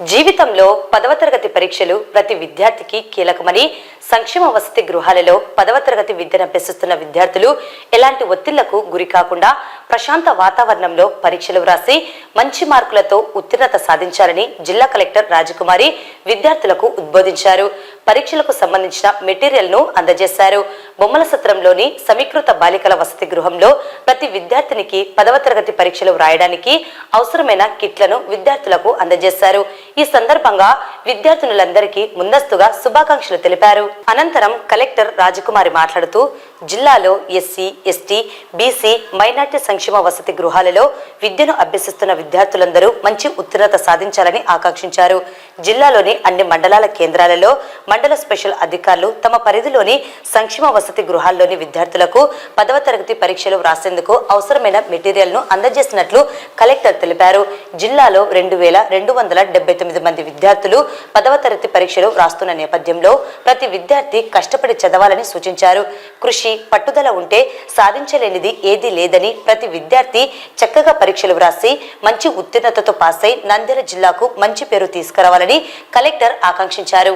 జీవితంలో పదవ తరగతి పరీక్షలు ప్రతి విద్యార్థికి కీలకమని సంక్షేమ వసతి గృహాలలో పదవ తరగతి విద్యను అభ్యసిస్తున్న విద్యార్థులు ఎలాంటి ఒత్తిళ్ళకు గురి కాకుండా ప్రశాంత వాతావరణంలో పరీక్షలు వ్రాసి మంచి మార్కులతో ఉత్తీర్ణత సాధించాలని జిల్లా కలెక్టర్ రాజకుమారి విద్యార్థులకు ఉద్బోధించారు. పరీక్షలకు సంబంధించిన మెటీరియల్ను అందజేశారు. బొమ్మల సత్రంలోని సమీకృత బాలికల వసతి గృహంలో ప్రతి విద్యార్థినికి పదవ తరగతి పరీక్షలు వ్రాయడానికి అవసరమైన కిట్లను విద్యార్థులకు అందజేశారు. ఈ సందర్భంగా విద్యార్థినులందరికీ ముందస్తుగా శుభాకాంక్షలు తెలిపారు. అనంతరం కలెక్టర్ రాజకుమారి మాట్లాడుతూ జిల్లాలో ఎస్సీ ఎస్టీ బీసీ మైనార్టీ సంక్షేమ వసతి గృహాలలో విద్యను అభ్యసిస్తున్న విద్యార్థులందరూ మంచి ఉత్తీర్ణత సాధించాలని ఆకాంక్షించారు. జిల్లాలోని అన్ని మండలాల కేంద్రాలలో మండల స్పెషల్ అధికారులు తమ పరిధిలోని సంక్షేమ వసతి గృహాల్లోని విద్యార్థులకు పదవ తరగతి పరీక్షలు వ్రాసేందుకు అవసరమైన మెటీరియల్ను అందజేసినట్లు కలెక్టర్ తెలిపారు. జిల్లాలో రెండు వేల రెండు వందల డెబ్బై తొమ్మిది మంది విద్యార్థులు పదవ తరగతి పరీక్షలు వ్రాస్తున్న నేపథ్యంలో ప్రతి విద్యార్థి కష్టపడి చదవాలని సూచించారు. కృషి పట్టుదల ఉంటే సాధించలేనిది ఏదీ లేదని ప్రతి విద్యార్థి చక్కగా పరీక్షలు వ్రాసి మంచి ఉత్తీర్ణతతో పాస్ అయి నంద్యాల జిల్లాకు మంచి పేరు తీసుకురావాలని కలెక్టర్ ఆకాంక్షించారు.